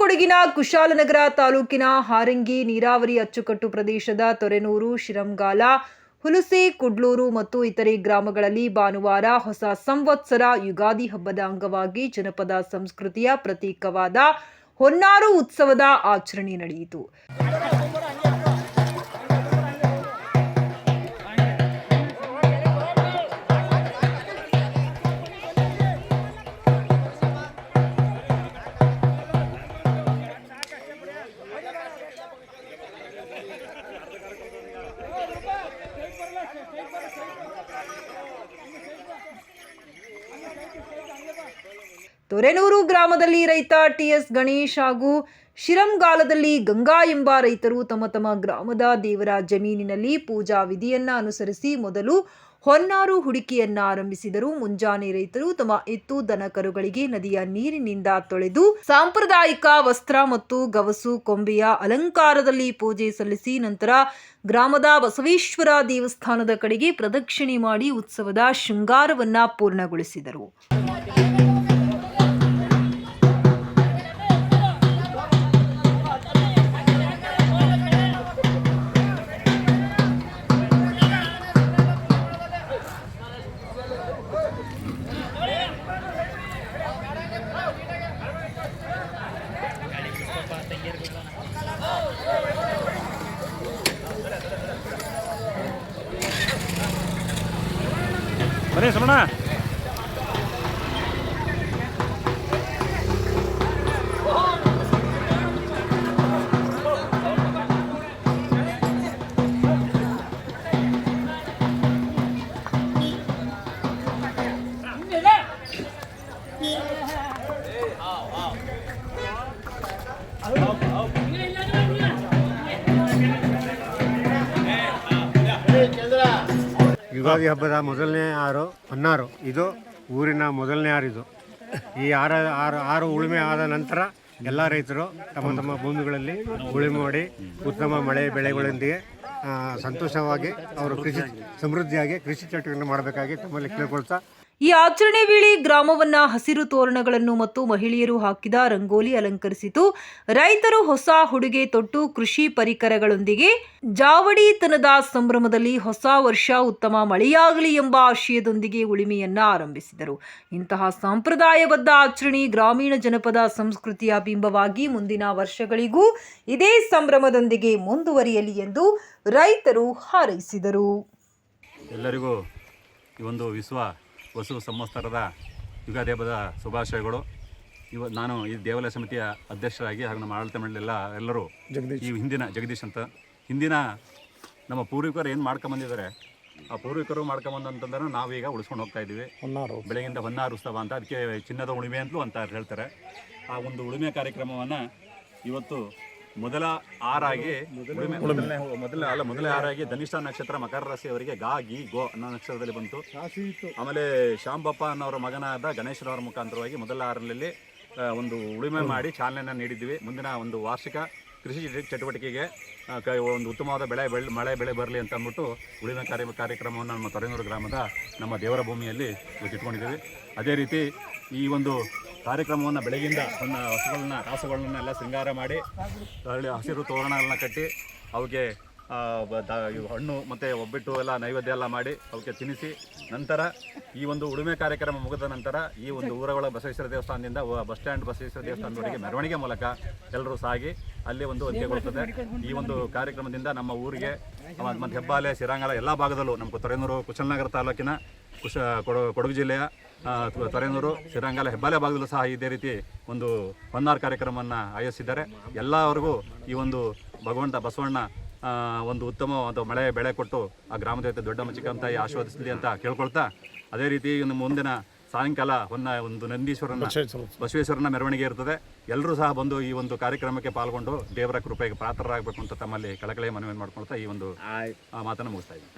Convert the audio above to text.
ಕೊಡಗಿನ ಕುಶಾಲನಗರ ತಾಲೂಕಿನ ಹಾರಂಗಿ ನೀರಾವರಿ ಅಚ್ಚುಕಟ್ಟು ಪ್ರದೇಶದ ತೊರೆನೂರು, ಶಿರಂಗಾಲ, ಹುಲಸೆ, ಕುಡ್ಲೂರು ಮತ್ತು ಇತರೆ ಗ್ರಾಮಗಳಲ್ಲಿ ಭಾನುವಾರ ಹೊಸ ಸಂವತ್ಸರ ಯುಗಾದಿ ಹಬ್ಬದ ಅಂಗವಾಗಿ ಜನಪದ ಸಂಸ್ಕೃತಿಯ ಪ್ರತೀಕವಾದ ಹೊನ್ನಾರು ಉತ್ಸವದ ಆಚರಣೆ ನಡೆಯಿತು. ತೊರೆನೂರು ಗ್ರಾಮದಲ್ಲಿ ರೈತ ಟಿ ಎಸ್ ಗಣೇಶ್ ಹಾಗೂ ಶಿರಂಗಾಲದಲ್ಲಿ ಗಂಗಾ ಎಂಬ ರೈತರು ತಮ್ಮ ತಮ್ಮ ಗ್ರಾಮದ ದೇವರ ಜಮೀನಿನಲ್ಲಿ ಪೂಜಾ ವಿಧಿಯನ್ನ ಅನುಸರಿಸಿ ಮೊದಲು ಹೊನ್ನಾರು ಹುಡುಕಿಯನ್ನ ಆರಂಭಿಸಿದರು. ಮುಂಜಾನೆ ರೈತರು ತಮ್ಮ ಎತ್ತು, ದನ ಕರುಗಳಿಗೆ ನದಿಯ ನೀರಿನಿಂದ ತೊಳೆದು ಸಾಂಪ್ರದಾಯಿಕ ವಸ್ತ್ರ ಮತ್ತು ಗವಸು, ಕೊಂಬೆಯ ಅಲಂಕಾರದಲ್ಲಿ ಪೂಜೆ ಸಲ್ಲಿಸಿ ನಂತರ ಗ್ರಾಮದ ಬಸವೇಶ್ವರ ದೇವಸ್ಥಾನದ ಕಡೆಗೆ ಪ್ರದಕ್ಷಿಣೆ ಮಾಡಿ ಉತ್ಸವದ ಶೃಂಗಾರವನ್ನ ಪೂರ್ಣಗೊಳಿಸಿದರು. 那什么呢？好好好好好好好。ಯುಗಾದಿ ಹಬ್ಬದ ಮೊದಲನೇ ಆರು, ಹೊನ್ನಾರು. ಇದು ಊರಿನ ಮೊದಲನೇ ಆರು ಇದು. ಈ ಆರ, ಆರು ಆರು ಉಳುಮೆ ಆದ ನಂತರ ಎಲ್ಲ ರೈತರು ತಮ್ಮ ತಮ್ಮ ಭೂಮಿಗಳಲ್ಲಿ ಉಳುಮೆ ಮಾಡಿ ಉತ್ತಮ ಮಳೆ ಬೆಳೆಗಳೊಂದಿಗೆ ಸಂತೋಷವಾಗಿ ಅವರು ಕೃಷಿ ಸಮೃದ್ಧಿಯಾಗಿ ಕೃಷಿ ಚಟುವಟಿಕೆಯನ್ನು ಮಾಡಬೇಕಾಗಿ ತಮ್ಮಲ್ಲಿ ಕೇಳ್ಕೊಳ್ತಾ ಈ ಆಚರಣೆ ವೇಳೆ ಗ್ರಾಮವನ್ನ ಹಸಿರು ತೋರಣಗಳನ್ನು ಮತ್ತು ಮಹಿಳೆಯರು ಹಾಕಿದ ರಂಗೋಲಿ ಅಲಂಕರಿಸಿತು. ರೈತರು ಹೊಸ ಹುಡುಗೆ ತೊಟ್ಟು ಕೃಷಿ ಪರಿಕರಗಳೊಂದಿಗೆ ಜಾವಡಿತನದ ಸಂಭ್ರಮದಲ್ಲಿ ಹೊಸ ವರ್ಷ ಉತ್ತಮ ಮಳೆಯಾಗಲಿ ಎಂಬ ಆಶಯದೊಂದಿಗೆ ಉಳಿಮೆಯನ್ನ ಆರಂಭಿಸಿದರು. ಇಂತಹ ಸಂಪ್ರದಾಯಬದ್ಧ ಆಚರಣೆ ಗ್ರಾಮೀಣ ಜನಪದ ಸಂಸ್ಕೃತಿಯ ಬಿಂಬವಾಗಿ ಮುಂದಿನ ವರ್ಷಗಳಿಗೂ ಇದೇ ಸಂಭ್ರಮದೊಂದಿಗೆ ಮುಂದುವರಿಯಲಿ ಎಂದು ರೈತರು ಹಾರೈಸಿದರು. ಎಲ್ಲರಿಗೂ ಈ ಒಂದು ವಿಶ್ವ ವಸು ಸಂವತ್ಸರದ ಯುಗಾದಿ ಹಬ್ಬದ ಶುಭಾಶಯಗಳು. ಇವ ನಾನು ಈ ದೇವಾಲಯ ಸಮಿತಿಯ ಅಧ್ಯಕ್ಷರಾಗಿ ಹಾಗೂ ನಮ್ಮ ಆಡಳಿತ ಮಂಡಳಿ ಎಲ್ಲ ಎಲ್ಲರೂ ಈ ಹಿಂದಿನ ಜಗದೀಶ್ ಅಂತ. ಹಿಂದಿನ ನಮ್ಮ ಪೂರ್ವಿಕರು ಏನು ಮಾಡ್ಕೊಂಬಂದಿದ್ದಾರೆ? ಆ ಪೂರ್ವಿಕರು ಮಾಡ್ಕೊಂಬಂದಂತಂದ್ರೆ ನಾವೀಗ ಉಳಿಸ್ಕೊಂಡು ಹೋಗ್ತಾ ಇದ್ದೀವಿ. ಬೆಳಗಿಂದ ಹೊನ್ನಾರು ಉತ್ಸವ ಅಂತ ಅದಕ್ಕೆ ಚಿನ್ನದ ಉಳಿಮೆ ಅಂತಲೂ ಅಂತ ಹೇಳ್ತಾರೆ. ಆ ಒಂದು ಉಳುಮೆ ಕಾರ್ಯಕ್ರಮವನ್ನು ಇವತ್ತು ಮೊದಲ ಆರಾಗಿ ಮೊದಲನೇ ಮೊದಲ ಅಲ್ಲ ಮೊದಲನೇ ಆರಾಗಿ ಧನಿಷ್ಠ ನಕ್ಷತ್ರ ಮಕರ ರಾಶಿ ಅವರಿಗೆ ಗಾ ಗಿ ಗೋ ಅನ್ನೋ ನಕ್ಷತ್ರದಲ್ಲಿ ಬಂತು. ಆಮೇಲೆ ಶಾಂಬಪ್ಪ ಅನ್ನೋರ ಮಗನಾದ ಗಣೇಶನವರ ಮುಖಾಂತರವಾಗಿ ಮೊದಲ ಆರಲ್ಲಿ ಒಂದು ಉಳುಮೆ ಮಾಡಿ ಚಾಲನೆಯನ್ನು ನೀಡಿದ್ವಿ. ಮುಂದಿನ ಒಂದು ವಾರ್ಷಿಕ ಕೃಷಿ ಚಟು- ಚಟುವಟಿಕೆಗೆ ಒಂದು ಉತ್ತಮವಾದ ಬೆಳೆ ಬೆಳೆ ಮಳೆ ಬೆಳೆ ಬರಲಿ ಅಂತ ಅಂದ್ಬಿಟ್ಟು ಉಳಿನ ಕಾರ್ಯ ಕಾರ್ಯಕ್ರಮವನ್ನು ನಮ್ಮ ತೊರೆನೂರು ಗ್ರಾಮದ ನಮ್ಮ ದೇವರ ಭೂಮಿಯಲ್ಲಿ ಇಟ್ಕೊಂಡಿದ್ದೀವಿ ಅದೇ ರೀತಿ ಈ ಒಂದು ಕಾರ್ಯಕ್ರಮವನ್ನು ಬೆಳಗಿಂದ ತನ್ನ ಹಸುಗಳನ್ನ, ಕಾಸುಗಳನ್ನೆಲ್ಲ ಶೃಂಗಾರ ಮಾಡಿ ಹಸಿರು ತೋರಣಗಳನ್ನ ಕಟ್ಟಿ ಅವಕ್ಕೆ ಹಣ್ಣು ಮತ್ತು ಒಬ್ಬಿಟ್ಟು ಎಲ್ಲ ನೈವೇದ್ಯ ಎಲ್ಲ ಮಾಡಿ ಅವಕ್ಕೆ ತಿನ್ನಿಸಿ ನಂತರ ಈ ಒಂದು ಉಡುಮೆ ಕಾರ್ಯಕ್ರಮ ಮುಗಿದ ನಂತರ ಈ ಒಂದು ಊರಗಳ ಬಸವೇಶ್ವರ ದೇವಸ್ಥಾನದಿಂದ ಬಸ್ ಸ್ಟ್ಯಾಂಡ್ ಬಸವೇಶ್ವರ ದೇವಸ್ಥಾನದವರೆಗೆ ಮೆರವಣಿಗೆ ಮೂಲಕ ಎಲ್ಲರೂ ಸಾಗಿ ಅಲ್ಲಿ ಒಂದು ಅಂತ್ಯಗೊಳ್ಳುತ್ತದೆ ಈ ಒಂದು ಕಾರ್ಯಕ್ರಮದಿಂದ ನಮ್ಮ ಊರಿಗೆ ಮತ್ತು ಹೆಬ್ಬಾಲೆ ಶಿರಾಂಗಳ ಎಲ್ಲ ಭಾಗದಲ್ಲೂ ನಮ್ಮ ತೊರೆನೂರು, ಕುಶಲನಗರ ತಾಲೂಕಿನ ಕುಶ, ಕೊಡ, ಕೊಡಗು ಜಿಲ್ಲೆಯ ತೊರೆನೂರು ಶ್ರೀರಂಗಾಲ ಹೆಬ್ಬಾಲೆ ಭಾಗದಲ್ಲೂ ಸಹ ಇದೇ ರೀತಿ ಒಂದು ಹೊನ್ನಾರ್ ಕಾರ್ಯಕ್ರಮವನ್ನು ಆಯೋಜಿಸಿದ್ದಾರೆ. ಎಲ್ಲವರೆಗೂ ಈ ಒಂದು ಭಗವಂತ ಬಸವಣ್ಣ ಒಂದು ಉತ್ತಮವಾದ ಮಳೆ ಬೆಳೆ ಕೊಟ್ಟು ಆ ಗ್ರಾಮದ ಜೊತೆ ದೊಡ್ಡ ಮಚ್ಚಿಕಂತಾಯಿ ಆಶೀರ್ವದಿಸಲಿ ಅಂತ ಕೇಳ್ಕೊಳ್ತಾ ಅದೇ ರೀತಿ ಇನ್ನು ಮುಂದಿನ ಸಾಯಂಕಾಲ ಹೊನ್ನ ಒಂದು ನಂದೀಶ್ವರನ ಬಸವೇಶ್ವರನ ಮೆರವಣಿಗೆ ಇರ್ತದೆ. ಎಲ್ಲರೂ ಸಹ ಬಂದು ಈ ಒಂದು ಕಾರ್ಯಕ್ರಮಕ್ಕೆ ಪಾಲ್ಗೊಂಡು ದೇವರ ಕೃಪೆಗೆ ಪಾತ್ರರಾಗಬೇಕು ಅಂತ ತಮ್ಮಲ್ಲಿ ಕಳಕಳಿ ಮನವಿ ಮಾಡ್ಕೊಳ್ತಾ ಈ ಒಂದು ಆ, ಮಾತನ್ನು ಮುಗಿಸ್ತಾ ಇದ್ದೀನಿ.